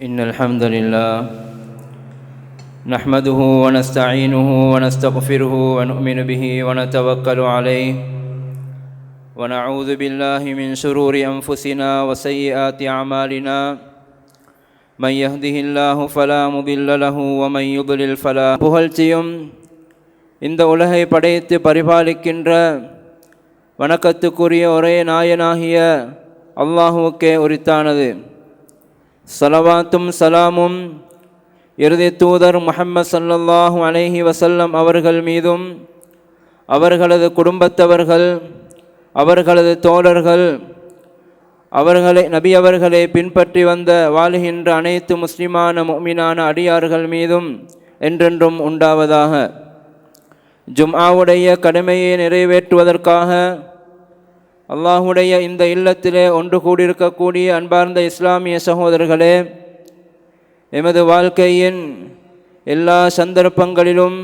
إن الحمد لله نحمده ونستعينه ونستغفره ونؤمن به ونتوكل عليه ونعوذ بالله من شرور أنفسنا وسيئات أعمالنا من يهده الله فلا مضل له ومن يضلل فلا புகழ்ச்சியும் இந்த உலகை படைத்து பரிபாலிக்கின்ற வணக்கத்துக்குரிய ஒரே நாயனாகிய அல்லாஹுவுக்கே உரித்தானது சலவாத்தும் சலாமும் இறுதி தூதர் முஹம்மது சல்லல்லாஹூ அலைஹி வசல்லம் அவர்கள் மீதும் அவர்களது குடும்பத்தவர்கள் அவர்களது தோழர்கள் அவர்களை நபி அவர்களை பின்பற்றி வந்த வாழ்கின்ற அனைத்து முஸ்லிமான முஃமினான அடியார்கள் மீதும் என்றென்றும் உண்டாவதாக. ஜும்ஆவுடைய கடமையை நிறைவேற்றுவதற்காக அல்லாஹுடைய இந்த இல்லத்திலே ஒன்று கூடியிருக்கக்கூடிய அன்பார்ந்த இஸ்லாமிய சகோதரர்களே எமது வாழ்க்கையின் எல்லா சந்தர்ப்பங்களிலும்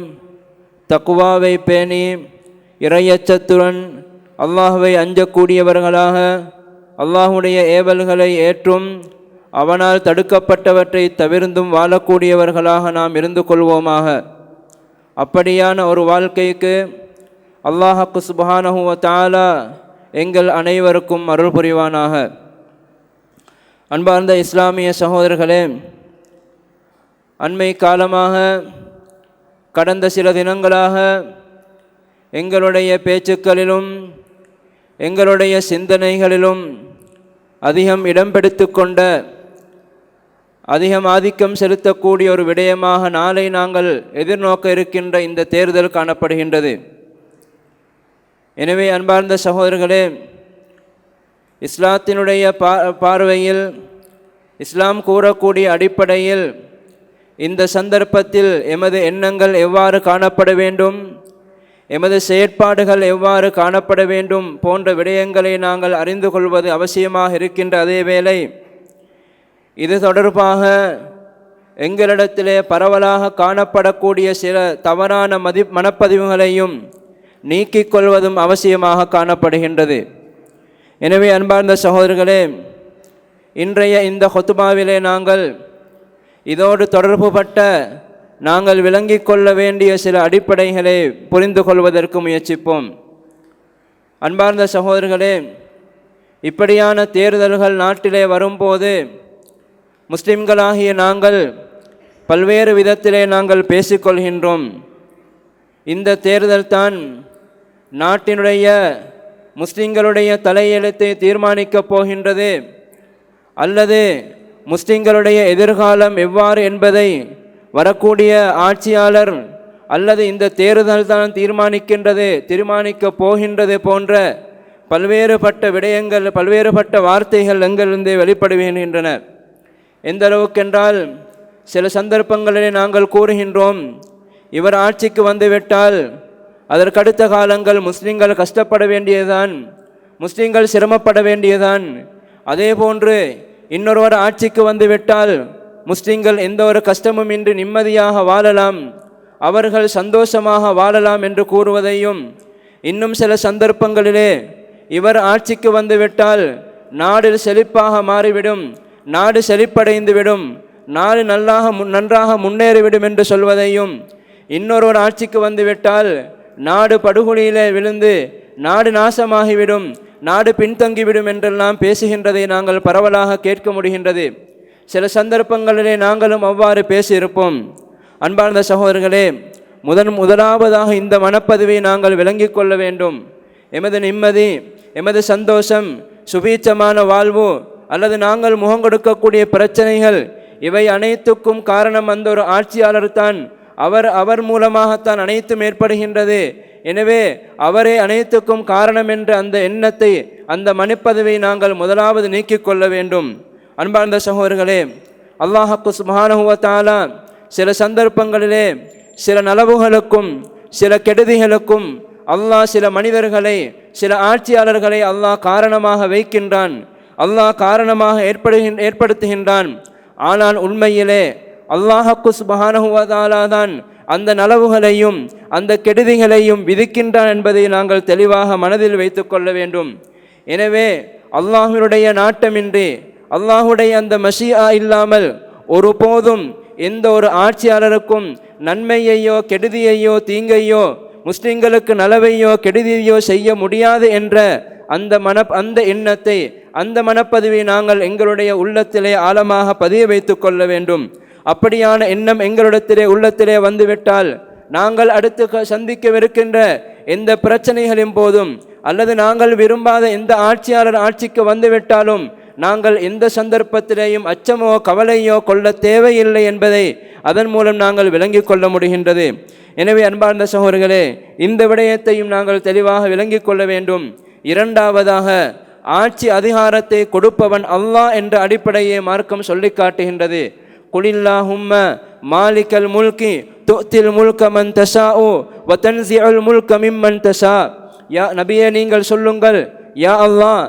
தக்குவாவை பேணி இறையச்சத்துடன் அல்லாஹுவை அஞ்சக்கூடியவர்களாக அல்லாஹுடைய ஏவல்களை ஏற்றும் அவனால் தடுக்கப்பட்டவற்றை தவிர்ந்தும் வாழக்கூடியவர்களாக நாம் இருந்து கொள்வோமாக. அப்படியான ஒரு வாழ்க்கைக்கு அல்லாஹக்கு சுபஹானஹுவ தாலா எங்கள் அனைவருக்கும் அருள் புரிவானாக. அன்பார்ந்த இஸ்லாமிய சகோதரர்களே அண்மை காலமாக கடந்த சில தினங்களாக எங்களுடைய பேச்சுக்களிலும் எங்களுடைய சிந்தனைகளிலும் அதிகம் இடம் பிடித்து கொண்ட அதிகம் ஆதிக்கம் செலுத்தக்கூடிய ஒரு விடயமாக நாளை நாங்கள் எதிர்நோக்க இருக்கின்ற இந்த தேர்தல் காணப்படுகின்றது. எனவே அன்பார்ந்த சகோதரர்களே இஸ்லாத்தினுடைய பா பார்வையில் இஸ்லாம் கூறக்கூடிய அடிப்படையில் இந்த சந்தர்ப்பத்தில் எமது எண்ணங்கள் எவ்வாறு காணப்பட வேண்டும் எமது செயற்பாடுகள் எவ்வாறு காணப்பட வேண்டும் போன்ற விடயங்களை நாங்கள் அறிந்து கொள்வது அவசியமாக இருக்கின்ற அதே வேளை இது தொடர்பாக எங்களிடத்திலே பரவலாக காணப்படக்கூடிய சில தவறான மதி மனப்பதிவுகளையும் நீக்கிக் கொள்வதும் அவசியமாக காணப்படுகின்றது. எனவே அன்பார்ந்த சகோதரர்களே இன்றைய இந்த ஹொத்துபாவிலே நாங்கள் இதோடு தொடர்புபட்ட நாங்கள் விளங்கிக் கொள்ள வேண்டிய சில அடிப்படைகளை புரிந்து கொள்வதற்கு முயற்சிப்போம். அன்பார்ந்த சகோதரர்களே இப்படியான தேர்தல்கள் நாட்டிலே வரும்போது முஸ்லிம்களாகிய நாங்கள் பல்வேறு விதத்திலே நாங்கள் பேசிக்கொள்கின்றோம். இந்த தேர்தல் தான் நாட்டினுடைய முஸ்லிம்களுடைய தலையெழுத்தை தீர்மானிக்கப் போகின்றது. அல்லது முஸ்லிம்களுடைய எதிர்காலம் எவ்வாறு என்பதை வரக்கூடிய ஆட்சியாளர் அல்லது இந்த தேர்தல் தான் தீர்மானிக்கின்றது தீர்மானிக்கப் போகின்றது போன்ற பல்வேறுபட்ட விடயங்கள் பல்வேறுபட்ட வார்த்தைகள் எங்கிருந்து வெளிப்படுகின்றன. எந்த அளவுக்கென்றால் சில சந்தர்ப்பங்களிலே நாங்கள் கூறுகின்றோம் இவர் ஆட்சிக்கு வந்துவிட்டால் அதற்கடுத்த காலங்கள் முஸ்லீம்கள் கஷ்டப்பட வேண்டியதுதான் முஸ்லீம்கள் சிரமப்பட வேண்டியதுதான். அதே போன்று இன்னொருவர் ஆட்சிக்கு வந்துவிட்டால் முஸ்லீம்கள் எந்த ஒரு கஷ்டமும் இன்றி நிம்மதியாக வாழலாம் அவர்கள் சந்தோஷமாக வாழலாம் என்று கூறுவதையும் இன்னும் சில சந்தர்ப்பங்களிலே இவர் ஆட்சிக்கு வந்துவிட்டால் நாடு செழிப்பாக மாறிவிடும் நாடு செழிப்படைந்துவிடும் நாடு நல்லாக நன்றாக முன்னேறிவிடும் என்று சொல்வதையும் இன்னொருவர் ஆட்சிக்கு வந்துவிட்டால் நாடு படுகொலியிலே விழுந்து நாடு நாசமாகிவிடும் நாடு பின்தங்கிவிடும் என்றெல்லாம் பேசுகின்றதை நாங்கள் பரவலாக கேட்க முடிகின்றது. சில சந்தர்ப்பங்களிலே நாங்களும் அவ்வாறு பேசியிருப்போம். அன்பார்ந்த சகோதரர்களே முதன் முதலாவதாக இந்த மனப்பதிவை நாங்கள் விளங்கிக் கொள்ள வேண்டும். எமது நிம்மதி எமது சந்தோஷம் சுபீச்சமான வாழ்வு அல்லது நாங்கள் முகம் கொடுக்கக்கூடிய பிரச்சனைகள் இவை அனைத்துக்கும் காரணம் அந்த ஒரு ஆட்சியாளர் தான் அவர் அவர் மூலமாகத்தான் அனைத்தும் ஏற்படுகின்றது. எனவே அவரே அனைத்துக்கும் காரணம் என்ற அந்த எண்ணத்தை அந்த மணிப்பதவை நாங்கள் முதலாவது நீக்கிக் கொள்ள வேண்டும். அன்பார்ந்த சகோதரர்களே அல்லாஹக்கு சுபானுவத்தாலா சில சந்தர்ப்பங்களிலே சில நலவுகளுக்கும் சில கெடுதிகளுக்கும் அல்லாஹ் சில மனிதர்களை சில ஆட்சியாளர்களை அல்லாஹ் காரணமாக வைக்கின்றான். அல்லாஹ் காரணமாக ஏற்படுகின் ஏற்படுத்துகின்றான். ஆனால் உண்மையிலே அல்லாஹக்கு சுபஹானஹுவதாலா தான் அந்த நலவுகளையும் அந்த கெடுதிகளையும் விதிக்கின்றான் என்பதை நாங்கள் தெளிவாக மனதில் வைத்துக்கொள்ள வேண்டும். எனவே அல்லாஹினுடைய நாட்டமின்றி அல்லாஹுடைய அந்த மஷியா இல்லாமல் ஒருபோதும் எந்த ஒரு ஆட்சியாளருக்கும் நன்மையையோ கெடுதியையோ தீங்கையோ முஸ்லிம்களுக்கு நலவையோ கெடுதியோ செய்ய முடியாது என்ற அந்த மன அந்த எண்ணத்தை அந்த மனப்பதிவை நாங்கள் எங்களுடைய உள்ளத்திலே ஆழமாக பதிய வைத்து கொள்ள வேண்டும். அப்படியான எண்ணம் எங்களிடத்திலே உள்ளத்திலே வந்துவிட்டால் நாங்கள் அடுத்து சந்திக்கவிருக்கின்ற எந்த பிரச்சனைகளின் போதும் அல்லது நாங்கள் விரும்பாத எந்த ஆட்சியாளர் ஆட்சிக்கு வந்துவிட்டாலும் நாங்கள் எந்த சந்தர்ப்பத்திலேயும் அச்சமோ கவலையோ கொள்ள தேவையில்லை என்பதை அதன் மூலம் நாங்கள் விளங்கிக் கொள்ள முடிகின்றது. எனவே அன்பார்ந்த சகோதரர்களே இந்த விடயத்தையும் நாங்கள் தெளிவாக விளங்கிக் கொள்ள வேண்டும். இரண்டாவதாக ஆட்சி அதிகாரத்தை கொடுப்பவன் அல்லாஹ் என்ற அடிப்படையை மார்க்கம் சொல்லி காட்டுகின்றது. குலில்லாஹும்ம மாலிகல் முல்கி துத்தில் முல்க மன் தஷா ஓ தன்சிஉல் முல்க மிம்மன் தஷா யா நபியே நீங்கள் சொல்லுங்கள். யா அல்லாஹ்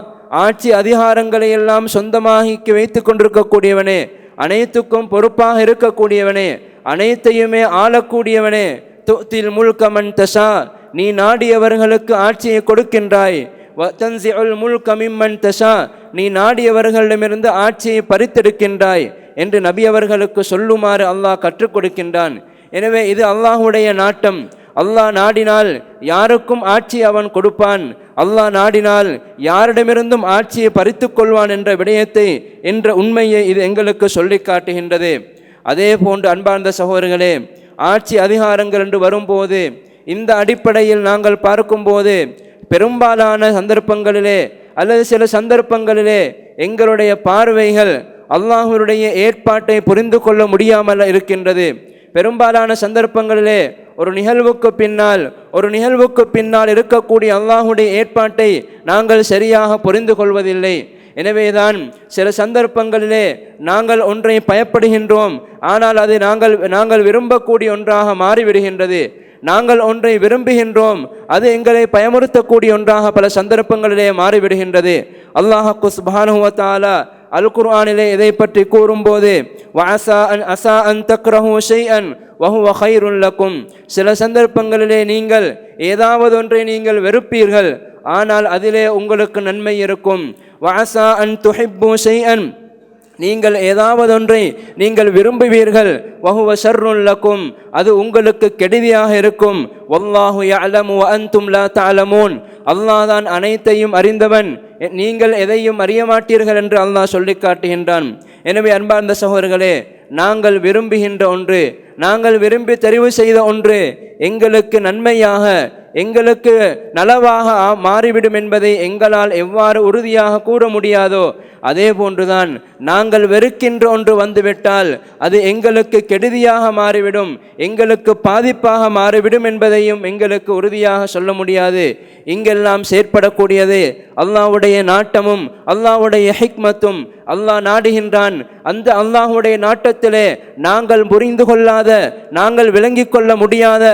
ஆட்சி அதிகாரங்களை எல்லாம் சொந்தமாகி வைத்து கொண்டிருக்கக்கூடியவனே அனைத்துக்கும் பொறுப்பாக இருக்கக்கூடியவனே அனைத்தையுமே ஆளக்கூடியவனே துத்தில் முல்க மன் தஷா நீ நாடியவர்களுக்கு ஆட்சியை கொடுக்கின்றாய். வத்தன்சிஉல் முள் கமிம்மன் தஷா. நீ நாடியவர்களிடமிருந்து ஆட்சியை பறித்தெடுக்கின்றாய் என்று நபி அவர்களுக்கு சொல்லுமாறு அல்லாஹ் கற்றுக் கொடுக்கின்றான். எனவே இது அல்லாஹுடைய நாட்டம். அல்லாஹ் நாடினால் யாருக்கும் ஆட்சி அவன் கொடுப்பான். அல்லாஹ் நாடினால் யாரிடமிருந்தும் ஆட்சியை பறித்து கொள்வான் என்ற விடயத்தை என்ற உண்மையை இது எங்களுக்கு சொல்லி காட்டுகின்றது. அதே போன்று அன்பார்ந்த சகோதரர்களே ஆட்சி அதிகாரங்கள் என்று வரும்போது இந்த அடிப்படையில் நாங்கள் பார்க்கும்போது பெரும்பாலான சந்தர்ப்பங்களிலே அல்லது சில சந்தர்ப்பங்களிலே எங்களுடைய பார்வைகள் அல்லாஹருடைய ஏற்பாட்டை புரிந்து கொள்ள முடியாமல் இருக்கின்றது. பெரும்பாலான சந்தர்ப்பங்களிலே ஒரு நிகழ்வுக்கு பின்னால் ஒரு நிகழ்வுக்கு பின்னால் இருக்கக்கூடிய அல்லாஹுடைய ஏற்பாட்டை நாங்கள் சரியாக புரிந்து கொள்வதில்லை. எனவேதான் சில சந்தர்ப்பங்களிலே நாங்கள் ஒன்றை பயப்படுகின்றோம். ஆனால் அது நாங்கள் நாங்கள் விரும்பக்கூடிய ஒன்றாக மாறிவிடுகின்றது. நாங்கள் ஒன்றை விரும்புகின்றோம். அது எங்களை பயமுறுத்தக்கூடிய ஒன்றாக பல சந்தர்ப்பங்களிலே மாறிவிடுகின்றது. அல்லாஹ் சுப்ஹானஹு அல் குர்ஆனிலே இதை பற்றி கூறும்போது வாசா அன் அசா அன் தக்ரஹு ஷைஅன் வஹுவ ஹைருல்லக்கும் சில சந்தர்ப்பங்களிலே நீங்கள் ஏதாவது ஒன்றை நீங்கள் வெறுப்பீர்கள். ஆனால் அதிலே உங்களுக்கு நன்மை இருக்கும். வாசா அன் துஹிப்பு ஷைஅன் நீங்கள் ஏதாவது ஒன்றை நீங்கள் விரும்புவீர்கள். வஹுவ ஷர்ருல் அது உங்களுக்கு கெடுதியாக இருக்கும். வல்லாஹு அலமு அந்தும் லா தஅலமூன். அல்லாஹ் தான் அனைத்தையும் அறிந்தவன். நீங்கள் எதையும் அறிய மாட்டீர்கள் என்று அல்லாஹ் சொல்லி காட்டுகின்றான். எனவே அன்பார்ந்த சகோதரர்களே நாங்கள் விரும்புகின்ற ஒன்று நாங்கள் விரும்பி தெரிவு செய்த ஒன்று எங்களுக்கு நன்மையாக எங்களுக்கு நலவாக மாறிவிடும் என்பதை எங்களால் எவ்வாறு உறுதியாக கூற முடியாதோ அதே போன்றுதான் நாங்கள் வெறுக்கின்ற ஒன்று வந்துவிட்டால் அது எங்களுக்கு கெடுதியாக மாறிவிடும் எங்களுக்கு பாதிப்பாக மாறிவிடும் என்பதையும் எங்களுக்கு உறுதியாக சொல்ல முடியாது. இங்கெல்லாம் செயற்படக்கூடியது அல்லாவுடைய நாட்டமும் அல்லாவுடைய ஹிக்மத்தும் அல்லாஹ் நாடுகின்றான். அந்த அல்லாஹுடைய நாட்டத்திலே நாங்கள் புரிந்து கொள்ளாத நாங்கள் விளங்கிக் கொள்ள முடியாத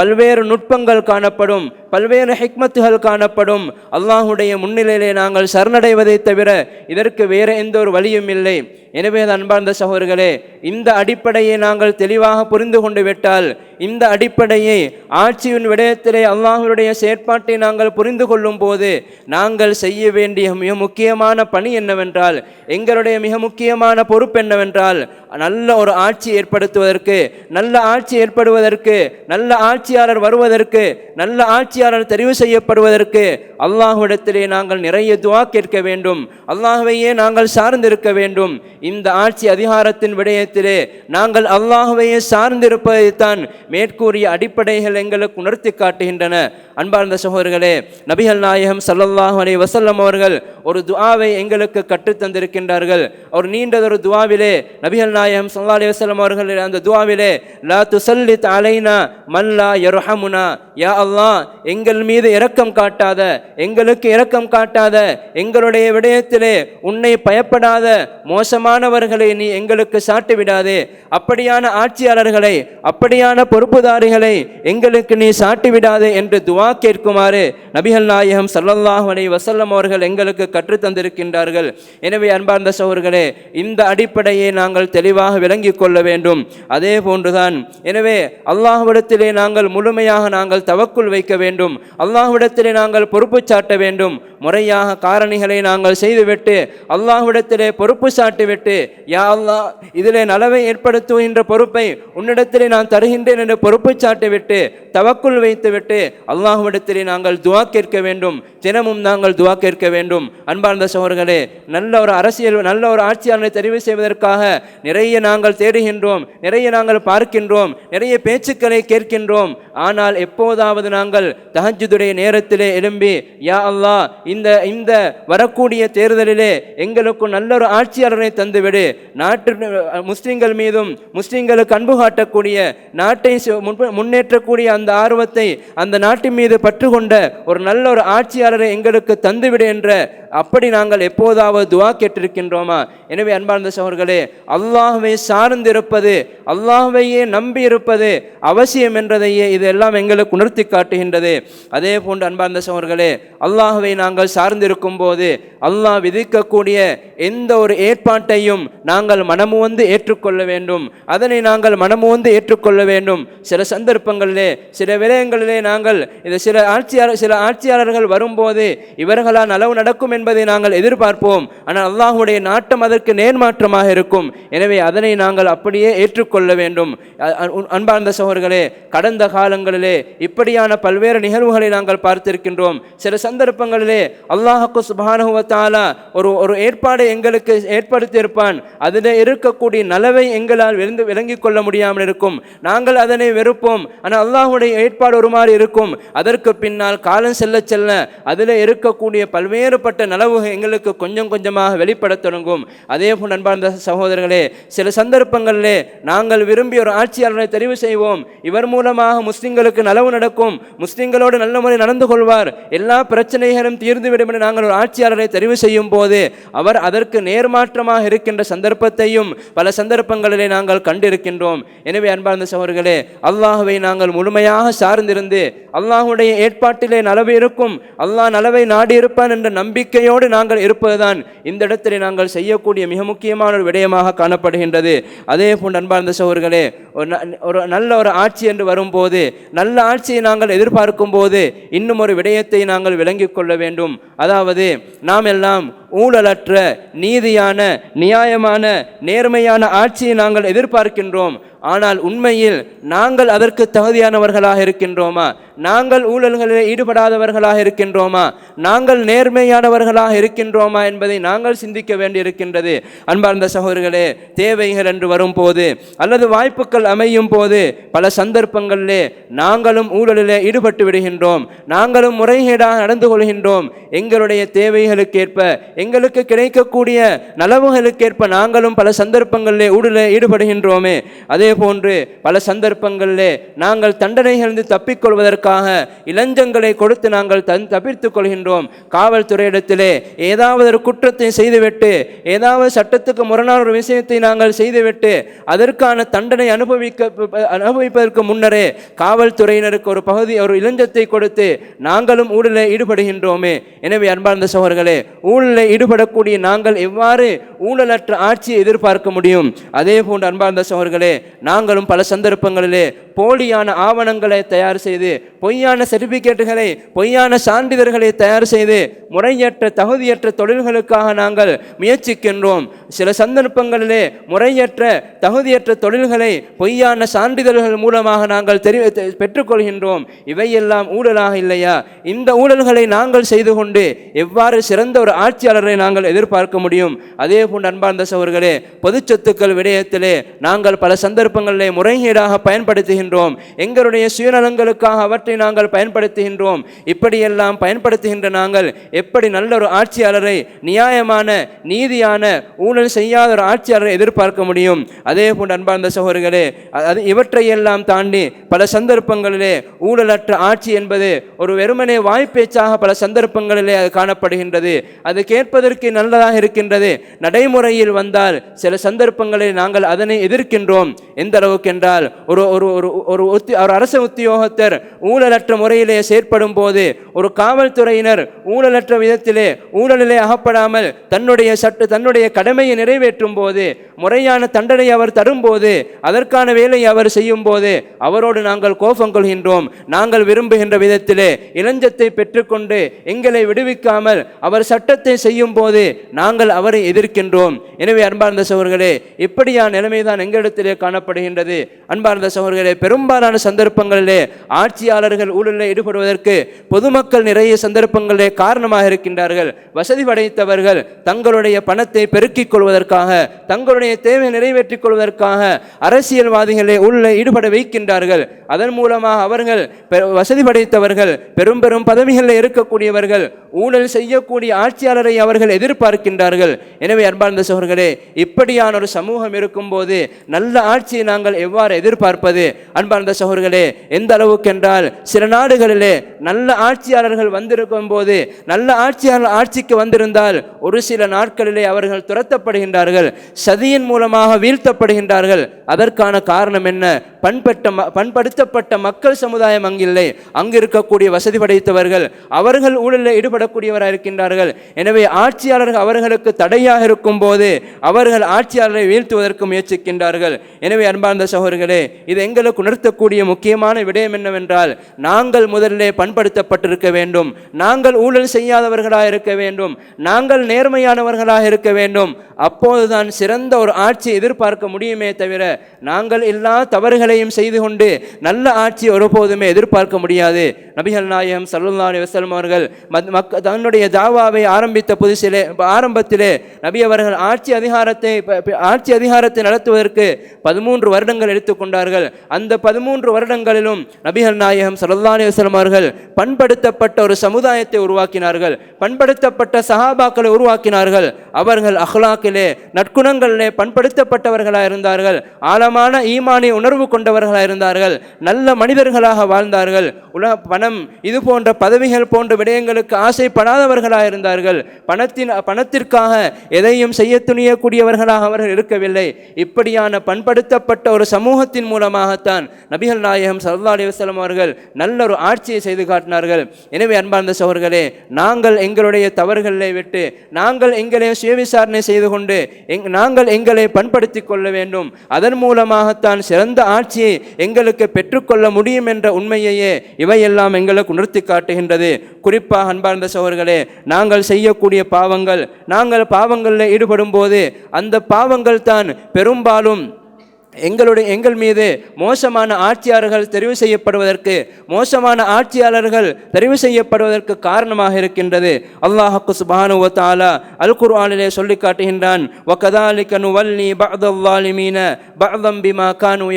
பல்வேறு நுட்பங்கள் காணப்படும் பல்வேறு ஹிக்மத்துகள் காணப்படும். அல்லாஹுடைய முன்னிலையிலே நாங்கள் சரணடைவதை தவிர இதற்கு வேறு எந்த ஒரு வழியும் இல்லை. எனவே அன்பார்ந்த சகோதரர்களே இந்த அடிப்படையை நாங்கள் தெளிவாக புரிந்து கொண்டு விட்டால் இந்த அடிப்படையை ஆட்சியின் விடயத்திலே அல்லாஹுடைய செயற்பாட்டை நாங்கள் புரிந்து கொள்ளும் போது நாங்கள் செய்ய வேண்டிய மிக முக்கியமான பணி என்னவென்றால் எங்களுடைய மிக முக்கியமான பொறுப்பு என்னவென்றால் நல்ல ஒரு ஆட்சி ஏற்படுத்துவதற்கு நல்ல ஆட்சி ஏற்படுவதற்கு நல்ல ஆட்சி ஆட்சியாளர் வருவதற்கு நல்ல ஆட்சியாளர் தெரிவு செய்யப்படுவதற்கு அல்லாஹுவிடத்திலே நாங்கள் நிறைய துவா கேட்க வேண்டும். அல்லாஹுவையே நாங்கள் சார்ந்திருக்க வேண்டும். இந்த ஆட்சி அதிகாரத்தின் விடயத்திலே நாங்கள் அல்லாஹுவையே சார்ந்திருப்பதைத்தான் மேற்கூறிய அடிப்படைகள் எங்களுக்கு உணர்த்தி காட்டுகின்றன. அன்பார்ந்த சகோதரர்களே நபிகள் நாயகம் சல்லல்லாஹு அலி வசல்லம் அவர்கள் ஒரு துவாவை எங்களுக்கு கற்றுத்தந்திருக்கின்றார்கள். ஒரு நீண்டதொரு துவாவிலே நபிகள் நாயகம் சல்லா அலி வசல்லம் அவர்கள் அந்த துவாவிலே லா துசல்லித் அலைனா மல்லா லா யர்ஹமுனா யா அல்லாஹ் எங்கள் மீது இரக்கம் காட்டாத எங்களுக்கு இரக்கம் காட்டாத எங்களுடைய விடயத்திலே உன்னை பயப்படாத மோசமானவர்களை நீ எங்களுக்கு சாட்டி விடாதே. அப்படியான ஆட்சியாளர்களை அப்படியான பொறுப்புதாரிகளை எங்களுக்கு நீ சாட்டி விடாதே என்று துவா கேட்குமாறு நபிகள் நாயகம் சல்லல்லாஹ் அலைஹி வசல்லம் அவர்கள் எங்களுக்கு கற்றுத்தந்திருக்கின்றார்கள் எனவே அன்பார்ந்த சோர்களே இந்த அடிப்படையை நாங்கள் தெளிவாக விளங்கிக் கொள்ள வேண்டும். அதே போன்றுதான் எனவே அல்லாஹ்விடத்திலே நாங்கள் முழுமையாக நாங்கள் தவக்குள் வைக்க வேண்டும். அல்லாஹ்விடத்திலே நாங்கள் பொறுப்பு சாட்ட வேண்டும். முறையாக காரணிகளை நாங்கள் செய்துவிட்டு அல்லாஹ்விடத்திலே பொறுப்பு சாட்டிவிட்டு யா அல்லாஹ் இதிலே நலவை ஏற்படுத்துகின்ற பொறுப்பை உன்னிடத்திலே நான் தருகின்றேன் என்று பொறுப்பு சாட்டிவிட்டு தவக்குள் வைத்துவிட்டு அல்லாஹ்விடத்திலே நாங்கள் துவா கேட்க வேண்டும். தினமும் நாங்கள் துவா கேட்க வேண்டும். அன்பார்ந்த சகோதரர்களே நல்ல ஒரு அரசியல் நல்ல ஒரு ஆட்சியாளரை தெரிவு செய்வதற்காக நிறைய நாங்கள் தேடுகின்றோம் நிறைய நாங்கள் பார்க்கின்றோம் நிறைய பேச்சுக்களை கேட்கின்றோம். ஆனால் எப்போதாவது நாங்கள் தஹஜுடைய நேரத்திலே எழும்பி யா அல்லா இந்த இந்த வரக்கூடிய தேர்தலிலே எங்களுக்கு நல்ல ஒரு ஆட்சியாளரை தந்துவிடு. நாட்டு முஸ்லீம்கள் மீதும் முஸ்லீம்களுக்கு அன்பு காட்டக்கூடிய நாட்டை முன்னேற்றக்கூடிய அந்த ஆர்வத்தை அந்த நாட்டின் மீது பற்று கொண்ட ஒரு நல்ல ஒரு ஆட்சியாளரை எங்களுக்கு தந்துவிடு என்ற அப்படி நாங்கள் எப்போதாவது துவா கேட்டிருக்கின்றோமா? எனவே அன்பார்ந்த சோர்களே அல்லாஹுவை சார்ந்திருப்பது அல்லாஹுவையே நம்பி இருப்பது அவசியம் என்றதையே இதெல்லாம் எங்களுக்கு உணர்த்தி காட்டுகின்றது அதே போன்று அன்பார்ந்த சோர்களே அல்லாஹுவை நாங்கள் சார்ந்திருக்கும் போது அல்லாஹ் விதிக்கக்கூடிய எந்த ஒரு ஏற்பாட்டையும் நாங்கள் மனமு வந்து ஏற்றுக்கொள்ள வேண்டும். அதனை நாங்கள் மனமு வந்து ஏற்றுக்கொள்ள வேண்டும். சில சந்தர்ப்பங்களிலே சில விடயங்களிலே நாங்கள் இது சில ஆட்சியாளர் சில ஆட்சியாளர்கள் வரும்போது இவர்களால் நலவு நடக்கும் என்பதை நாங்கள் எதிர்பார்ப்போம். ஆனால் அல்லாஹுடைய நாட்டம் அதற்கு நேர்மாற்றமாக இருக்கும். எனவே அதனை நாங்கள் அப்படியே ஏற்றுக்கொள்ள வேண்டும். அன்பார்ந்த சகோதரர்களே கடந்த காலங்களிலே இப்படியான பல்வேறு நிகழ்வுகளை நாங்கள் பார்த்திருக்கின்றோம். சில சந்தர்ப்பங்களிலே அல்லாஹுக்கு சுபானுவத்தாலா ஒரு ஒரு ஏற்பாடு எங்களுக்கு ஏற்படுத்தியிருப்பான். அதில் இருக்கக்கூடிய நலவை எங்களால் விழுந்து விளங்கிக் கொள்ள முடியாமல் இருக்கும். நாங்கள் அதனை வெறுப்போம். ஆனால் அல்லாஹுடைய ஏற்பாடு ஒரு மாதிரி இருக்கும். அதற்கு பின்னால் காலம் செல்ல செல்ல அதில் இருக்கக்கூடிய பல்வேறுபட்ட நலவுகள் எங்களுக்கு கொஞ்சம் கொஞ்சமாக வெளிப்படத் தொடங்கும். அதே போல் அன்பார்ந்த சகோதரர்களே சில சந்தர்ப்பங்களிலே நாங்கள் விரும்பி ஒரு ஆட்சியாளரை தெரிவு செய்வோம். இவர் மூலமாக முஸ்லிம்களுக்கு நலவு நடக்கும். முஸ்லீம்களோடு நல்ல முறை நடந்து கொள்வார். எல்லா பிரச்சனைகளும் தீர்ந்துவிடும் என நாங்கள் ஒரு ஆட்சியாளரை தெரிவு செய்யும் போது அவர் அதற்கு நேர்மாற்றமாக இருக்கின்ற சந்தர்ப்பத்தையும் பல சந்தர்ப்பங்களிலே நாங்கள் கண்டிருக்கின்றோம். எனவே அன்பார்ந்த சகோதரர்களே அல்லாஹுவை நாங்கள் முழுமையாக சார்ந்திருந்து அல்லாஹுடைய ஏற்பாட்டிலே நலவு இருக்கும் அல்லாஹ் நலவை நாடி இருப்பான் என்ற நம்பிக்கையோடு நாங்கள் இருப்பதுதான் இந்த இடத்திலே நாங்கள் செய்யக்கூடிய மிக முக்கியமான ஒரு விடயமாக காணப்படுகின்றது. அதே போன்று அன்பார்ந்த சகோதரர்களே ஒரு ஒரு நல்ல ஒரு ஆட்சி என்று வரும்போது நல்ல ஆட்சி வளர்ச்சியை நாங்கள் எதிர்பார்க்கும் போது இன்னும் ஒரு விடயத்தை நாங்கள் விளங்கிக் கொள்ள வேண்டும். அதாவது நாம் எல்லாம் ஊழலற்ற நீதியான நியாயமான நேர்மையான ஆட்சியை நாங்கள் எதிர்பார்க்கின்றோம். ஆனால் உண்மையில் நாங்கள் அதற்கு தகுதியானவர்களாக இருக்கின்றோமா? நாங்கள் ஊழல்களில் ஈடுபடாதவர்களாக இருக்கின்றோமா? நாங்கள் நேர்மையானவர்களாக இருக்கின்றோமா என்பதை நாங்கள் சிந்திக்க வேண்டியிருக்கின்றது. அன்பார்ந்த சகோதரர்களே தேவைகள் என்று வரும்போது அல்லது வாய்ப்புகள் அமையும் போது பல சந்தர்ப்பங்களிலே நாங்களும் ஊழலிலே ஈடுபட்டு விடுகின்றோம். நாங்களும் முறைகேடாக நடந்து கொள்கின்றோம். எங்களுடைய தேவைகளுக்கேற்ப எங்களுக்கு கிடைக்கக்கூடிய நலவுகளுக்கேற்ப நாங்களும் பல சந்தர்ப்பங்களிலே ஊடல ஈடுபடுகின்றோமே. அதே போன்று பல சந்தர்ப்பங்களிலே நாங்கள் தண்டனைகளிலிருந்து தப்பிக்கொள்வதற்காக இளஞ்சங்களை கொடுத்து நாங்கள் தன் தப்பித்துக் கொள்கின்றோம். காவல்துறையிடத்திலே ஏதாவது ஒரு குற்றத்தை செய்துவிட்டு ஏதாவது சட்டத்துக்கு முரணான ஒரு விஷயத்தை நாங்கள் செய்துவிட்டு அதற்கான தண்டனை அனுபவிக்க அனுபவிப்பதற்கு முன்னரே காவல்துறையினருக்கு ஒரு பகுதி ஒரு இளஞ்சத்தை கொடுத்து நாங்களும் ஊழலில் ஈடுபடுகின்றோமே. எனவே அன்பார்ந்த சகோதரர்களே ஊழலில் ஈடுபடக்கூடிய நாங்கள் எவ்வாறு ஊழலற்ற ஆட்சியை எதிர்பார்க்க முடியும்? அதே போன்று அன்பார்ந்த சோர்களே நாங்களும் பல சந்தர்ப்பங்களிலே போலியான ஆவணங்களை தயார் செய்து பொய்யான சர்டிபிகேட்டுகளை பொய்யான சான்றிதழ்களை தயார் செய்து முறையற்ற தகுதியற்ற தொழில்களுக்காக நாங்கள் முயற்சிக்கின்றோம். சில சந்தர்ப்பங்களிலே முறையற்ற தகுதியற்ற தொழில்களை பொய்யான சான்றிதழ்கள் மூலமாக நாங்கள் தெரி பெற்றுக்கொள்கின்றோம். இவையெல்லாம் ஊழலாக இல்லையா? இந்த ஊழல்களை நாங்கள் செய்து கொண்டு எவ்வாறு சிறந்த ஒரு ஆட்சியாளரை நாங்கள் எதிர்பார்க்க முடியும்? அதே போன்று அன்பார்ந்த சவர்களே பொது சொத்துக்கள் விடயத்திலே நாங்கள் பல சந்தர்ப்பங்களிலே முறைகேடாக பயன்படுத்துகின்றோம். எங்களுடைய சுயநலங்களுக்காக அவற்றை நாங்கள் பயன்படுத்துகின்றோம். இப்படியெல்லாம் பயன்படுத்துகின்ற நாங்கள் எப்படி நல்ல ஒரு ஆட்சியாளரை நியாயமான நீதியான ஊழல் செய்யாத ஒரு ஆட்சியாளரை எதிர்பார்க்க முடியும்? அதே போன்று அன்பார்ந்த சகோதரர்களே அது இவற்றையெல்லாம் தாண்டி பல சந்தர்ப்பங்களிலே ஊழலற்ற ஆட்சி என்பது ஒரு வெறுமனே வாய்ப்பேச்சாக பல சந்தர்ப்பங்களிலே அது காணப்படுகின்றது. அது கேட்பதற்கு நல்லதாக இருக்கின்றது. நடைமுறையில் வந்தால் சில சந்தர்ப்பங்களில் நாங்கள் அதனை எதிர்க்கின்றோம். எந்த அளவுக்கு என்றால் ஒரு ஒரு ஒரு ஒரு உத்தி ஒரு அரச உத்தியோகத்தர் ஊழல் ஊழலற்ற முறையிலே செயற்படும் போது ஒரு காவல்துறையினர் ஊழலற்ற விதத்திலே ஊழலிலே அகப்படாமல் தன்னுடைய சட்ட தன்னுடைய கடமையை நிறைவேற்றும் போது முறையான தண்டனை அவர் தரும்போது அதற்கான வேலை அவர் செய்யும் போது அவரோடு நாங்கள் கோபம் கொள்கின்றோம். நாங்கள் விரும்புகின்ற விதத்திலே இளஞ்சத்தை பெற்றுக்கொண்டு எங்களை விடுவிக்காமல் அவர் சட்டத்தை செய்யும் போது நாங்கள் அவரை எதிர்க்கின்றோம். எனவே அன்பார்ந்த சகோதரர்களே இப்படியான நிலைமைதான் எங்களிடத்திலே காணப்படுகின்றது. அன்பார்ந்த சகோதரர்களே பெரும்பாலான சந்தர்ப்பங்களிலே ஆட்சியாளர் ஆட்சியாளர்கள் ஊழலில் ஈடுபடுவதற்கு பொதுமக்கள் நிறைய சந்தர்ப்பங்களே காரணமாக இருக்கின்றார்கள். வசதி படைத்தவர்கள் தங்களுடைய பணத்தை பெருக்கிக் கொள்வதற்காக தங்களுடைய தேவை நிறைவேற்றிக் கொள்வதற்காக அரசியல்வாதிகளை உள்ள ஈடுபட வைக்கின்றார்கள். அதன் மூலமாக அவர்கள் வசதி படைத்தவர்கள் பெரும் பெரும் பதவிகளில் இருக்கக்கூடியவர்கள் ஊழல் செய்யக்கூடிய ஆட்சியாளரை அவர்கள் எதிர்பார்க்கின்றார்கள். எனவே அன்பார்ந்த சோர்களே இப்படியான ஒரு சமூகம் இருக்கும்போது நல்ல ஆட்சியை நாங்கள் எவ்வாறு எதிர்பார்ப்பது? அன்பார்ந்த சகோர்களே எந்த அளவுக்கு என்றால் சில நாடுகளிலே நல்ல ஆட்சியாளர்கள் வந்திருக்கும் போது நல்ல ஆட்சியாளர் ஆட்சிக்கு வந்திருந்தால் ஒரு சில நாட்களிலே அவர்கள் துரத்தப்படுகின்றார்கள் சதியின் மூலமாக வீழ்த்தப்படுகின்றார்கள். அதற்கான காரணம் என்ன? பண்பட்ட ம- பண்படுத்தப்பட்ட மக்கள் சமுதாயம் அங்கில்லை. அங்கு இருக்கக்கூடிய வசதி படைத்தவர்கள் அவர்கள் ஊழலில் ஈடுபடக்கூடியவராக இருக்கின்றார்கள். எனவே ஆட்சியாளர்கள் அவர்களுக்கு தடையாக இருக்கும் போது அவர்கள் ஆட்சியாளரை வீழ்த்துவதற்கு முயற்சிக்கின்றார்கள். எனவே அன்பார்ந்த சகோதரர்களே இது எங்களுக்கு உணர்த்தக்கூடிய முக்கியமான விடயம் என்னவென்றால் நாங்கள் முதலிலே பண்படுத்தப்பட்டிருக்க வேண்டும். நாங்கள் ஊழல் செய்யாதவர்களாக இருக்க வேண்டும். நாங்கள் நேர்மையானவர்களாக இருக்க வேண்டும். அப்போதுதான் சிறந்த ஒரு ஆட்சி எதிர்பார்க்க முடியுமே தவிர நாங்கள் எல்லா தவறுகளையும் செய்து கொண்டு நல்ல ஆட்சி ஒருபோதுமே எதிர்பார்க்க முடியாது. நபிகள் நாயகம் சல்லல்லா அலைஹி அவர்கள் மக்க தன்னுடைய தாவாவை ஆரம்பித்த புதுசிலே ஆரம்பத்திலே நபி அவர்கள் ஆட்சி அதிகாரத்தை ஆட்சி அதிகாரத்தை நடத்துவதற்கு பதிமூன்று வருடங்கள் எடுத்துக்கொண்டார்கள் அந்த பதிமூன்று வருடங்களிலும் நபிகள் நாயகம் சல்லல்லா அலைஹி அவர்கள் பண்படுத்தப்பட்ட ஒரு சமுதாயத்தை உருவாக்கினார்கள். பண்படுத்தப்பட்ட சஹாபாக்களை உருவாக்கினார்கள். அவர்கள் அஹ்லாக்கிலே நற்குணங்களிலே பண்படுத்தப்பட்டவர்களாக இருந்தார்கள் ஆழமான ஈமானிய உணர்வு கொண்டவர்களாக இருந்தார்கள். நல்ல மனிதர்களாக வாழ்ந்தார்கள். உலக பணம் இது போன்ற பதவிகள் போன்ற விடயங்களுக்கு ஆசைப்படாதவர்களாக இருந்தார்கள். பணத்தின் பணத்திற்காக எதையும் செய்ய துணியக்கூடியவர்களாக அவர்கள் இருக்கவில்லை. இப்படியான பண்படுத்தப்பட்ட ஒரு சமூகத்தின் மூலமாகத்தான் நபிகள் நாயகம் சல்லா அலிவசலம் அவர்கள் நல்ல ஒரு ஆட்சியை செய்து காட்டினார்கள். எனவே அன்பார்ந்த சோர்களே நாங்கள் எங்களுடைய தவறுகளை விட்டு நாங்கள் எங்களை சுயவிசாரணை செய்து கொண்டு எங் நாங்கள் எங்களை பண்படுத்திக் கொள்ள வேண்டும். அதன் மூலமாகத்தான் சிறந்த ஆட்சியை எங்களுக்கு பெற்றுக்கொள்ள முடியும் என்ற உண்மையையே இவையெல்லாம் எங்களுக்கு உணர்த்தி காட்டுகின்றது. குறிப்பாக அன்பார்ந்த சோர்களே நாங்கள் செய்யக்கூடிய பாவங்கள் நாங்கள் பாவங்களில் ஈடுபடும் போது அந்த பாவங்கள் தான் பெரும்பாலும் எங்களுடைய எங்கள் மீது மோசமான ஆட்சியாளர்கள் தெரிவு செய்யப்படுவதற்கு மோசமான ஆட்சியாளர்கள் தெரிவு செய்யப்படுவதற்கு காரணமாக இருக்கின்றது. அல்லாஹக்கு சுபானு தாலா அல் குர்ஆனிலே சொல்லி காட்டுகின்றான் வகதாலிக நுவல்லி பஅதல்-ஸாலிமீன பிமா கானு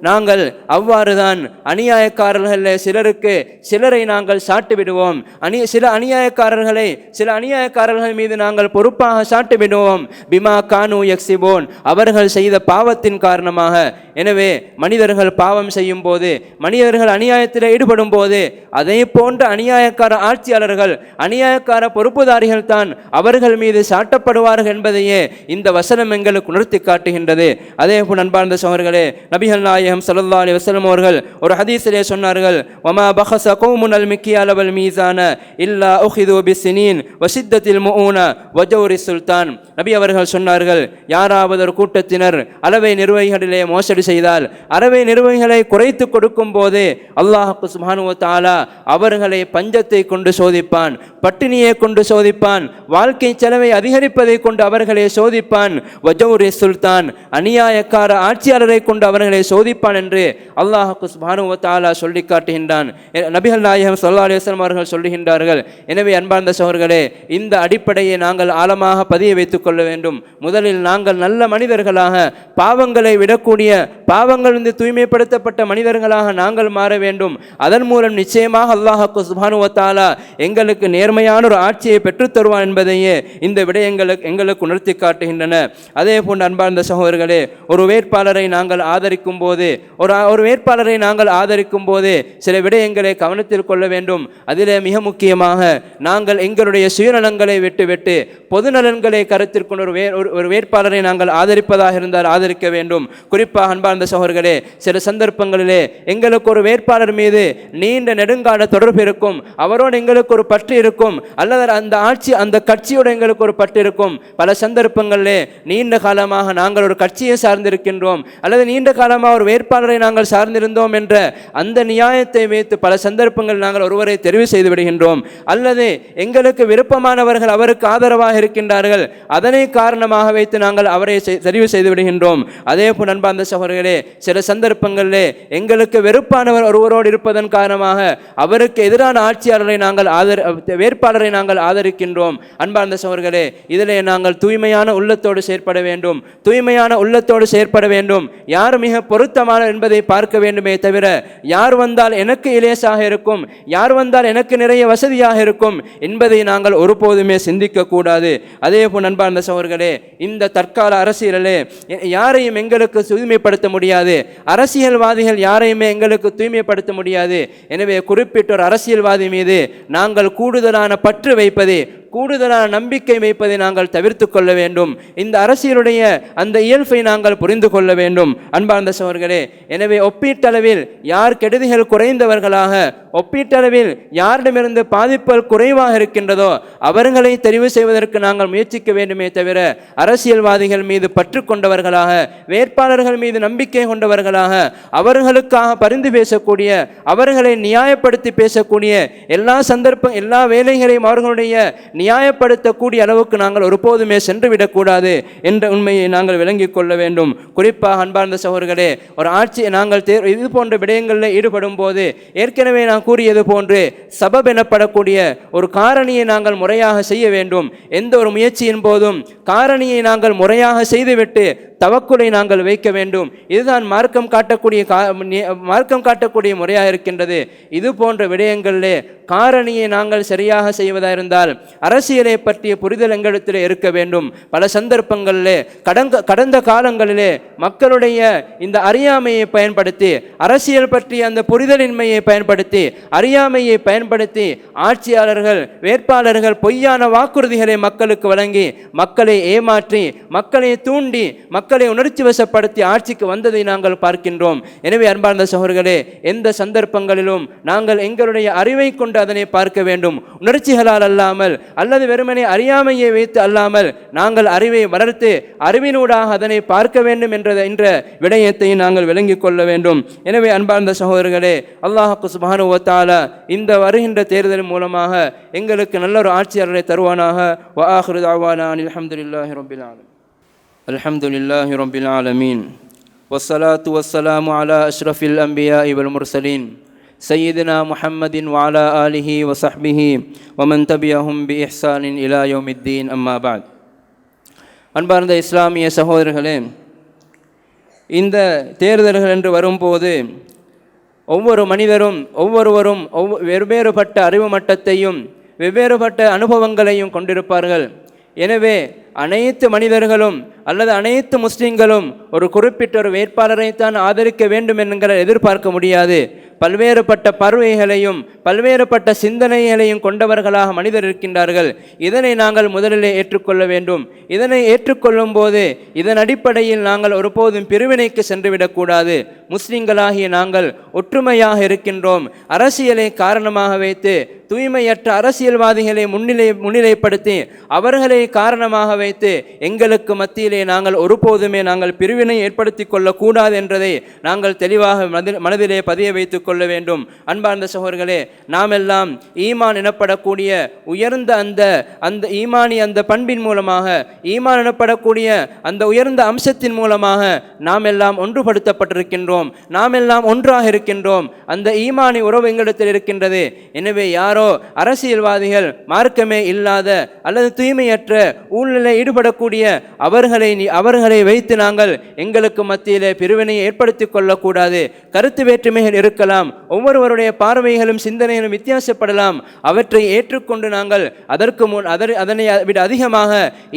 நாங்கள் அவ்வாறுதான் அநியாயக்காரர்களில் சிலருக்கு சிலரை நாங்கள் சாட்டி விடுவோம் அநி சில அநியாயக்காரர்களை சில அநியாயக்காரர்கள் மீது நாங்கள் பொறுப்பாக சாட்டி விடுவோம் பிமா கானு எக்ஸிபோன் அவர்கள் செய்த பாவத்தின் காரணமாக. எனவே மனிதர்கள் பாவம் செய்யும் போது மனிதர்கள் அநியாயத்தில் ஈடுபடும் போது அதே போன்ற அநியாயக்கார ஆட்சியாளர்கள் அநியாயக்கார பொறுப்புதாரிகள் தான் அவர்கள் மீது சாட்டப்படுவார்கள் என்பதையே இந்த வசனம் எங்களுக்கு உணர்த்தி காட்டுகின்றது. அதே போல் அன்பார்ந்த சோழர்களே நபிகள் நாயகம் ஸல்லல்லாஹு அலி வசலம் அவர்கள் ஒரு ஹதீஸிலே சொன்னார்கள் வமா பஹஸ கௌமுன் அல் மிக்கியால வல் மீசான இல்லா உஹிது பிஸ்ஸினீன் வசித்தத்தில் முஊன வஜௌரி சுல்தான். நபி அவர்கள் சொன்னார்கள் யாராவது ஒரு கூட்டத்தினர் அளவை நிர்வாகிகளிலே மோசடி செய்தால் அறவை நிறுவனங்களை குறைத்து கொடுக்கும் போது அல்லாஹு சுப்ஹானஹு அவர்களை பஞ்சத்தை கொண்டு சோதிப்பான் பட்டினியை கொண்டு சோதிப்பான் வாழ்க்கை செலவை அதிகரிப்பதை கொண்டு அவர்களை சோதிப்பான். வஜௌரி சுல்தான் அநியாயக்கார ஆட்சியாளரை கொண்டு அவர்களை சோதிப்பான் என்று அல்லாஹு சுப்ஹானஹு வ சொல்லி காட்டுகின்றான். நபிகள் நாயகம் சொல்லா அலைஹி அவர்கள் சொல்லுகின்றார்கள் எனவே அன்பார்ந்த சோர்களே இந்த அடிப்படையை நாங்கள் ஆழமாக பதிய வைத்துக் கொள்ள வேண்டும். முதலில் நாங்கள் நல்ல மனிதர்களாக பாவங்கள் விடக்கூடிய பாவங்களிலிருந்து தூய்மைப்படுத்தப்பட்ட மனிதர்களாக நாங்கள் மாற வேண்டும். அதன் மூலம் நிச்சயமாக அல்லாஹுக்கு சுபானுவத்தாலா எங்களுக்கு நேர்மையான ஒரு ஆட்சியை பெற்றுத்தருவான் என்பதையே இந்த விடயங்களுக்கு எங்களுக்கு உணர்த்தி காட்டுகின்றன. அதே போன்று அன்பார்ந்த சகோதரர்களே ஒரு வேட்பாளரை நாங்கள் ஆதரிக்கும் போது ஒரு ஒரு வேட்பாளரை நாங்கள் ஆதரிக்கும் போது சில விடயங்களை கவனத்தில் கொள்ள வேண்டும். அதிலே மிக முக்கியமாக நாங்கள் எங்களுடைய சுயநலங்களை விட்டுவிட்டு பொது நலன்களை கருத்தில் கொண்டு ஒரு வே ஒரு- ஒரு வேட்பாளரை நாங்கள் ஆதரிப்பதாக இருந்தால் ஆதரிக்க வேண்டும். வேண்டும். குறிப்பாக அன்பார்ந்த சகோதரர்களே சில சந்தர்ப்பங்களிலே எங்களுக்கு ஒரு வேட்பாளர் மீது நீண்ட நெடுங்கால தொடர்பு இருக்கும். அவரோடு எங்களுக்கு ஒரு பற்று இருக்கும். அல்லது அந்த ஆட்சி அந்த கட்சியோடு எங்களுக்கு ஒரு பற்று இருக்கும். பல சந்தர்ப்பங்களிலே நீண்ட காலமாக நாங்கள் ஒரு கட்சியை சார்ந்திருக்கின்றோம். அல்லது நீண்ட காலமாக ஒரு வேட்பாளரை நாங்கள் சார்ந்திருந்தோம் என்ற அந்த நியாயத்தை வைத்து பல சந்தர்ப்பங்கள் நாங்கள் ஒருவரை தெரிவு செய்து விடுகின்றோம். அல்லது எங்களுக்கு விருப்பமானவர்கள் அவருக்கு ஆதரவாக இருக்கின்றார்கள். அதனை காரணமாக வைத்து நாங்கள் அவரை தெரிவு செய்து விடுகின்றோம். அதே போல் அன்பார்ந்த சகோதரர்களே சில சந்தர்ப்பங்களிலே எங்களுக்கு வெறுப்பானவர் ஒருவரோடு இருப்பதன் காரணமாக அவருக்கு எதிரான ஆட்சியாளரை நாங்கள் ஆதர வேட்பாளரை நாங்கள் ஆதரிக்கின்றோம். அன்பார்ந்த சகோதரர்களே இதிலே நாங்கள் தூய்மையான உள்ளத்தோடு செயற்பட வேண்டும். தூய்மையான உள்ளத்தோடு செயற்பட வேண்டும். யார் மிக பொருத்தமான என்பதை பார்க்க வேண்டுமே தவிர யார் வந்தால் எனக்கு இலேசாக இருக்கும் யார் வந்தால் எனக்கு நிறைய வசதியாக இருக்கும் என்பதை நாங்கள் ஒருபோதுமே சிந்திக்கக்கூடாது. அதே போல் அன்பார்ந்த சகோதரர்களே இந்த தற்கால அரசியலே யாரையும் எங்க எங்களுக்கு தூய்மைப்படுத்த முடியாது. அரசியல்வாதிகள் யாரையுமே எங்களுக்கு தூய்மைப்படுத்த முடியாது. எனவே குறிப்பிட்ட ஒரு அரசியல்வாதி மீது நாங்கள் கூடுதலான பற்று வைப்பது கூடுதலான நம்பிக்கை வைப்பதை நாங்கள் தவிர்த்து கொள்ள வேண்டும். இந்த அரசியலுடைய அந்த இயல்பை நாங்கள் புரிந்து கொள்ள வேண்டும். அன்பார்ந்த சோர்களே எனவே ஒப்பீட்டளவில் யார் கெடுதிகள் குறைந்தவர்களாக ஒப்பீட்டளவில் யாரிடமிருந்து பாதிப்புகள் குறைவாக இருக்கின்றதோ அவர்களை தெரிவு செய்வதற்கு நாங்கள் முயற்சிக்க வேண்டுமே தவிர அரசியல்வாதிகள் மீது பற்று கொண்டவர்களாக வேட்பாளர்கள் மீது நம்பிக்கை கொண்டவர்களாக அவர்களுக்காக பரிந்து பேசக்கூடிய அவர்களை நியாயப்படுத்தி பேசக்கூடிய எல்லா சந்தர்ப்பம் எல்லா வேலைகளையும் அவர்களுடைய நியாயப்படுத்தக்கூடிய அளவுக்கு நாங்கள் ஒருபோதுமே சென்று விடக்கூடாது என்ற உண்மையை நாங்கள் விளங்கிக் கொள்ள வேண்டும். குறிப்பாக அன்பார்ந்த சகோதரர்களே ஒரு ஆட்சியை நாங்கள் தேர் இது போன்ற விடயங்களில் ஈடுபடும் போது ஏற்கனவே நான் கூறியது போன்று சபப் எனப்படக்கூடிய ஒரு காரணியை நாங்கள் முறையாக செய்ய வேண்டும். எந்த ஒரு முயற்சியின் போதும் காரணியை நாங்கள் முறையாக செய்துவிட்டு தவக்குலை நாங்கள் வைக்க வேண்டும். இதுதான் மார்க்கம் காட்டக்கூடிய கா மார்க்கம் காட்டக்கூடிய முறையாக இருக்கின்றது. இது போன்ற விடயங்களிலே காரணியை நாங்கள் சரியாக செய்வதாக இருந்தால் அரசியலை பற்றிய புரிதல் எங்களிடத்தில் இருக்க வேண்டும். பல சந்தர்ப்பங்களிலே கடந்த கடந்த காலங்களிலே மக்களுடைய இந்த அறியாமையை பயன்படுத்தி அரசியல் பற்றிய அந்த புரிதலின்மையை பயன்படுத்தி அறியாமையை பயன்படுத்தி ஆட்சியாளர்கள் வேட்பாளர்கள் பொய்யான வாக்குறுதிகளை மக்களுக்கு வழங்கி மக்களை ஏமாற்றி மக்களை தூண்டி மக்கள் உணர்ச்சி வசப்படுத்தி ஆட்சிக்கு வந்ததை நாங்கள் பார்க்கின்றோம். எனவே அன்பார்ந்த சகோதரர்களே எந்த சந்தர்ப்பங்களிலும் நாங்கள் எங்களுடைய அறிவை கொண்டு அதனை பார்க்க வேண்டும். உணர்ச்சிகளால் அல்லாமல் அல்லது வெறுமனே அறியாமையை வைத்து அல்லாமல் நாங்கள் அறிவை வளர்த்து அறிவினூடாக அதனை பார்க்க வேண்டும் என்ற என்ற விடயத்தை நாங்கள் விளங்கிக் கொள்ள வேண்டும். எனவே அன்பார்ந்த சகோதரர்களே அல்லாஹு சுபானுவத்தால இந்த வருகின்ற தேர்தல் மூலமாக எங்களுக்கு நல்ல ஒரு ஆட்சியாளரை தருவானாக. வஆஹிரு தாவானா அல்ஹம்துலில்லாஹி الحمد لله رب العالمين والصلاة والسلام على أشرف الأنبياء والمرسلين سيدنا محمد وعلى آله وصحبه ومن تبعهم بإحسان إلى يوم الدين أما بعد அன்பார்ந்த இஸ்லாமிய சகோதரர்களே இந்த தேர்தல்கள் என்று வரும்போது ஒவ்வொரு மனிதரும் ஒவ்வொருவரும் ஒவ்வொ வெவ்வேறுபட்ட அறிவு மட்டத்தையும் வெவ்வேறுபட்ட அனுபவங்களையும் கொண்டிருப்பார்கள் எனவே அனைத்து மனிதர்களும் அல்லது அனைத்து முஸ்லீம்களும் ஒரு குறிப்பிட்ட ஒரு வேட்பாளரைத்தான் ஆதரிக்க வேண்டும் என்கிற எதிர்பார்க்க முடியாது. பல்வேறுபட்ட பருவைகளையும் பல்வேறுபட்ட சிந்தனைகளையும் கொண்டவர்களாக மனிதர் இருக்கின்றார்கள். இதனை நாங்கள் முதலிலே ஏற்றுக்கொள்ள வேண்டும். இதனை ஏற்றுக்கொள்ளும் போது இதன் அடிப்படையில் நாங்கள் ஒருபோதும் பிரிவினைக்கு சென்றுவிடக்கூடாது. முஸ்லிம்களாகிய நாங்கள் ஒற்றுமையாக இருக்கின்றோம். அரசியலை காரணமாக வைத்து தூய்மையற்ற அரசியல்வாதிகளை முன்னிலை முன்னிலைப்படுத்தி அவர்களை காரணமாக வைத்து எங்களுக்கு மத்தியிலே நாங்கள் ஒருபோதுமே நாங்கள் பிரிவினை ஏற்படுத்தி கொள்ளக்கூடாது என்பதை நாங்கள் தெளிவாக மனதில் மனதிலே பதிய வைத்துக் கொள்ள வேண்டும். அன்பார்ந்த சகோதரர்களே நாம் எல்லாம் ஈமான் எனப்படக்கூடிய உயர்ந்த அந்த அந்த ஈமானி அந்த பண்பின் மூலமாக ஈமான் எனப்படக்கூடிய அந்த உயர்ந்த அம்சத்தின் மூலமாக நாம் எல்லாம் ஒன்றுபடுத்தப்பட்டிருக்கின்றோம். நாம் எல்லாம் ஒன்றாக இருக்கின்றோம். அந்த ஈமானி உறவு எங்களிடத்தில் இருக்கின்றது. எனவே யாரோ அரசியல்வாதிகள் மார்க்கமே இல்லாத அல்லது தூய்மையற்ற ஊழலில் ஈடுபடக்கூடிய அவர்களை நீ- அவர்களை வைத்து நாங்கள் எங்களுக்கு மத்தியிலே பிரிவினையை ஏற்படுத்தி கொள்ளக்கூடாது. கருத்து வேற்றுமைகள் இருக்கலாம். ஒவ்வொருவருடைய பார்வைகளும் சிந்தனைகளும் வித்தியாசப்படலாம். அவற்றை ஏற்றுக்கொண்டு நாங்கள் அதற்கு முன் அதர் அதனை விட அதிகமாக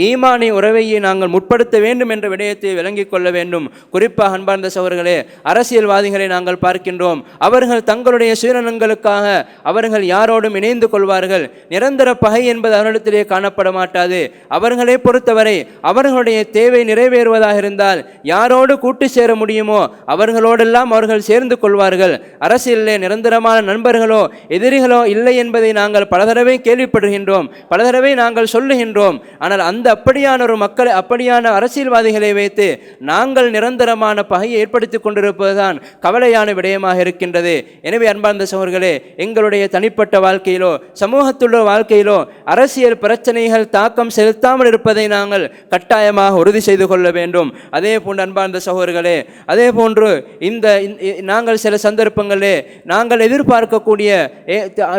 ஈமானி உறவையை நாங்கள் முற்படுத்த வேண்டும் என்ற விடயத்தை விளங்கிக் கொள்ள வேண்டும். குறிப்பாக அன்பார்ந்த சகோதரர்களே அரசியல்வாதிகளை நாங்கள் பார்க்கின்றோம். அவர்கள் தங்களுடைய சுயநலங்களுக்காக அவர்கள் யாரோடும் இணைந்து கொள்வார்கள். நிரந்தர பகை என்பது அவர்களிடத்திலே காணப்பட மாட்டாது. அவர்களை பொறுத்தவரை அவர்களுடைய தேவை நிறைவேறுவதாக இருந்தால் யாரோடு கூட்டு சேர முடியுமோ அவர்களோடெல்லாம் அவர்கள் சேர்ந்து கொள்வார்கள். அரசியலிலே நிரந்தரமான நண்பர்களோ எதிரிகளோ இல்லை என்பதை நாங்கள் பல தடவை கேள்விப்படுகின்றோம் பல தடவை நாங்கள் சொல்லுகின்றோம். ஆனால் அந்த அப்படியான ஒரு மக்களை அப்படியான அரசியல்வாதிகளை வைத்து நாங்கள் நிரந்தரமான பகையை ஏற்படுத்தி கொண்டிருப்பதுதான் கவலையான விடயமாக இருக்கின்றது. எனவே அன்பார்ந்த சோர்களே எங்களுடைய தனிப்பட்ட வாழ்க்கையிலோ சமூகத்துள்ள வாழ்க்கையிலோ அரசியல் பிரச்சனைகள் தாக்கம் செலுத்தாமல் இருப்பதை நாங்கள் கட்டாயமாக உறுதி செய்து கொள்ள வேண்டும். அதே போன்று அன்பார்ந்த சகோதரர்களே அதே போன்று இந்த நாங்கள் சில சந்தர்ப்பங்கள் நாங்கள் எதிர்பார்க்கக்கூடிய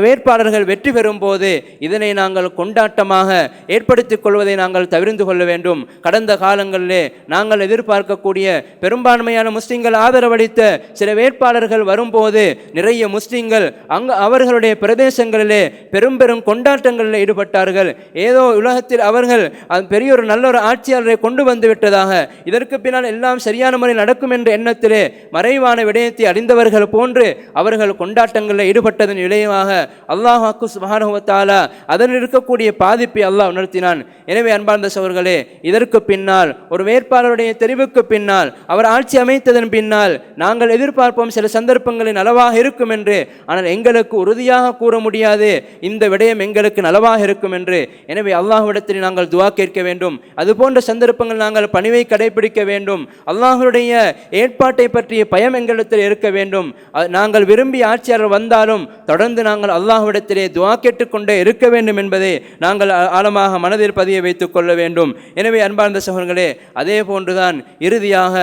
வேட்பாளர்கள் வெற்றி பெறும் போது இதனை நாங்கள் கொண்டாட்டமாக ஏற்படுத்திக் கொள்வதை நாங்கள் தவிர்த்து கொள்ள வேண்டும். கடந்த காலங்களிலே நாங்கள் எதிர்பார்க்கக்கூடிய பெரும்பான்மையான முஸ்லிம்கள் ஆதரவளித்த சில வேட்பாளர்கள் வரும்போது நிறைய முஸ்லிம்கள் அங்கு அவர்களுடைய பிரதேசங்களிலே பெரும் பெரும் கொண்டாட்டங்களில் ஈடுபட்டார்கள். ஏதோ உலகத்தில் அவர்கள் பெரிய ஒரு நல்ல ஒரு ஆட்சியாளரை கொண்டு வந்து விட்டதாக இதற்கு பின்னால் எல்லாம் சரியான முறை நடக்கும் என்ற எண்ணத்திலே மறைவான விடயத்தை அறிந்தவர்கள் போன்று அவர்கள் கொண்டாட்டங்களில் ஈடுபட்டதன் விளைவாக அல்லாஹாக்கு சுபானுவத்தாலா அதன் இருக்கக்கூடிய பாதிப்பை அல்லாஹ் உணர்த்தினான். எனவே அன்பார்ந்த சோர்களே இதற்கு பின்னால் ஒரு வேட்பாளருடைய தெரிவுக்கு பின்னால் அவர் ஆட்சி அமைத்ததன் பின்னால் நாங்கள் எதிர்பார்ப்போம் சில சந்தர்ப்பங்களில் நலவாக இருக்கும் என்று. ஆனால் எங்களுக்கு உறுதியாக கூற முடியாது. இந்த விடயம் எங்களுக்கு நலவாக இருக்கும் என்று. எனவே அல்லாஹ்விடத்தில் நாங்கள் துவா கேட்க வேண்டும். அதுபோன்ற சந்தர்ப்பங்கள் நாங்கள் பணிவை கடைபிடிக்க வேண்டும். அல்லாஹருடைய ஏற்பாட்டை பற்றிய பயம் எங்களிடத்தில் இருக்க வேண்டும். நாங்கள் விரும்பி ஆட்சியாளர் வந்தாலும் தொடர்ந்து நாங்கள் அல்லாஹ்விடத்திலே துவா கேட்டுக்கொண்டே இருக்க வேண்டும் என்பதை நாங்கள் ஆழமாக மனதில் பதிய வைத்துக் கொள்ள வேண்டும். எனவே அன்பார்ந்த சகோதரர்களே அதே போன்றுதான் இறுதியாக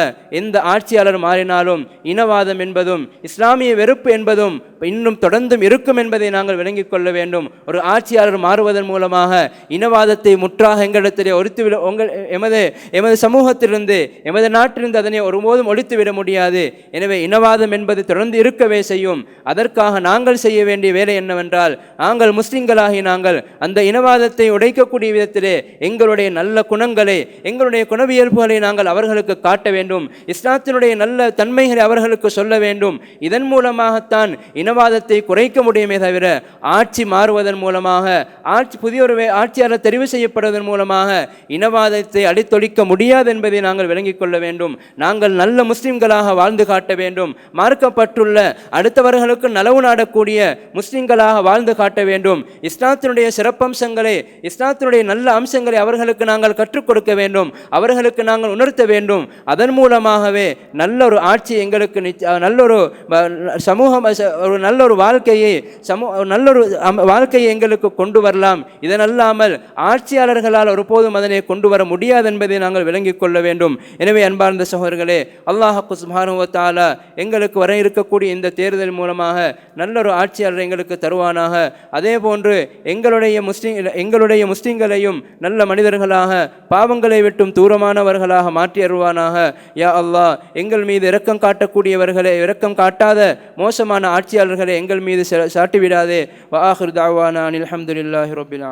எந்த ஆட்சியாளர் மாறினாலும் இனவாதம் என்பதும் இஸ்லாமிய வெறுப்பு என்பதும் இன்னும் தொடர்ந்தும் இருக்கும் என்பதை நாங்கள் விளங்கிக் கொள்ள வேண்டும். ஒரு ஆட்சியாளர் மாறுவதன் மூலமாக இனவாதத்தை முற்றாக எங்களிடத்திலே ஒழித்துவிட உங்கள் எமது எமது சமூகத்திலிருந்து எமது நாட்டிலிருந்து அதனை ஒருபோதும் ஒழித்துவிட முடியாது. எனவே இனவாதம் என்பது தொடர்ந்து இருக்கவே செய்யும். அதற்காக நாங்கள் செய்ய வேண்டிய வேலை என்னவென்றால் நாங்கள் முஸ்லிம்களாகி நாங்கள் அந்த இனவாதத்தை உடைக்கக்கூடிய விதத்திலே எங்களுடைய நல்ல குணங்களை எங்களுடைய குணவியல்புகளை நாங்கள் அவர்களுக்கு காட்ட வேண்டும். இஸ்லாத்தினுடைய நல்ல தன்மைகளை அவர்களுக்கு சொல்ல வேண்டும். இதன் மூலமாகத்தான் இனவாதத்தை குறைக்க முடியுமே தவிர ஆட்சி மாறுவதன் மூலமாக ஆட்சி புதிய ஒரு ஆட்சியாளர் தெரிவு செய்யப்படுவதன் மூலமாக இனவாதத்தை அடித்தொழிக்க முடியாது என்பதை நாங்கள் விளங்கிக் கொள்ள வேண்டும். நாங்கள் நல்ல முஸ்லிம்களாக வாழ்ந்து காட்ட வேண்டும். மார்க்கப்பட்டுள்ள அடுத்தவர்களுக்கு நலவு நாடக்கூடிய முஸ்லிம்களாக வாழ்ந்து காட்ட வேண்டும். இஸ்லாத்தினுடைய சிறப்பம்சங்களை இஸ்லாத்தினுடைய நல்ல அம்சங்களை அவர்களுக்கு நாங்கள் கற்றுக் கொடுக்க வேண்டும். அவர்களுக்கு நாங்கள் உணர்த்த வேண்டும். அதன் மூலமாகவே நல்ல ஒரு ஆட்சி எங்களுக்கு நிச்ச- நல்ல ஒரு சமூகம் ஒரு நல்ல ஒரு வாழ்க்கையை சமூ நல்லொரு நல்ல ஒரு வாழ்க்கையை எங்களுக்கு கொண்டு வரலாம். இதனல்லாமல் ஆட்சியாளர்களால் ஒருபோதும் அதனை கொண்டு வர முடியாது என்பதை நாங்கள் விளங்கிக் கொள்ள வேண்டும். எனவே அன்பார்ந்த சகோதரர்களே அல்லாஹு சுபானுவத்தாலா எங்களுக்கு வர இருக்கக்கூடிய இந்த இந்த தேர்தல் மூலமாக நல்ல ஒரு ஆட்சியாளர் எங்களுக்கு தருவானாக. அதே போன்று எங்களுடைய முஸ்லிம் எங்களுடைய முஸ்லிம்களையும் நல்ல மனிதர்களாக பாவங்களை விட்டும் தூரமானவர்களாக மாற்றி அருவானாக யா அல்லா எங்கள் மீது இரக்கம் காட்டக்கூடியவர்களை இரக்கம் காட்டாத மோசமான ஆட்சியாளர்களை எங்கள் மீது சாட்டிவிடாதே. வாஹிர் தாவானா அலமதுல்லாஹி அஹமதுல்லாஹி ரபில்